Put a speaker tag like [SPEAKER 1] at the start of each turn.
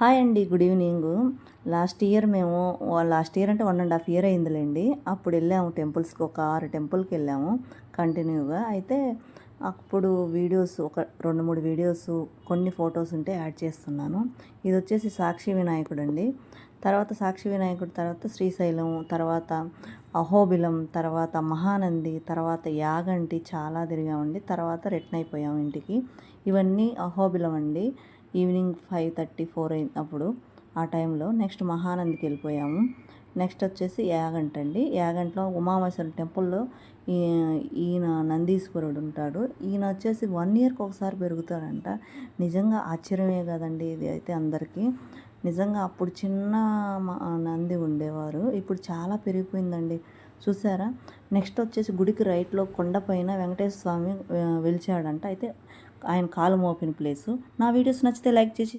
[SPEAKER 1] Hi అండి good evening. Last year మేము last year అంటే వన్ అండ్ హాఫ్ ఇయర్ అయిందిలేండి. అప్పుడు వెళ్ళాము టెంపుల్స్కి ఒక ఆరు టెంపుల్కి వెళ్ళాము కంటిన్యూగా. అయితే అప్పుడు వీడియోస్ ఒక రెండు మూడు వీడియోస్ కొన్ని ఫొటోస్ ఉంటే యాడ్ చేస్తున్నాను. ఇది వచ్చేసి సాక్షి వినాయకుడు అండి తర్వాత సాక్షి వినాయకుడు తర్వాత శ్రీశైలం తర్వాత అహోబిలం తర్వాత మహానంది తర్వాత యాగంటి చాలా తిరిగామండి. తర్వాత రిటర్న్ అయిపోయాము ఇంటికి. ఇవన్నీ అహోబిలం అండి. ఈవినింగ్ ఫైవ్ థర్టీ ఫోర్ అయింది అప్పుడు ఆ టైంలో నెక్స్ట్ మహానందికి వెళ్ళిపోయాము. నెక్స్ట్ వచ్చేసి యాగంట అండి. యాగంటలో ఉమామేశ్వర టెంపుల్లో ఈయన నందీశ్వరుడు ఉంటాడు. ఈయన వచ్చేసి వన్ ఇయర్కి ఒకసారి పెరుగుతాడంట. నిజంగా ఆశ్చర్యమే కదండి ఇది అయితే అందరికీ. నిజంగా అప్పుడు చిన్న నంది ఉండేవారు. ఇప్పుడు చాలా పెరిగిపోయిందండి. చూసారా? నెక్స్ట్ వచ్చేసి గుడికి రైట్లో కొండపైన వెంకటేశ్వర స్వామి వెలిచాడంట. అయితే ఆయన కాలు మోపిన ప్లేసు. నా వీడియోస్ నచ్చితే లైక్ చేసి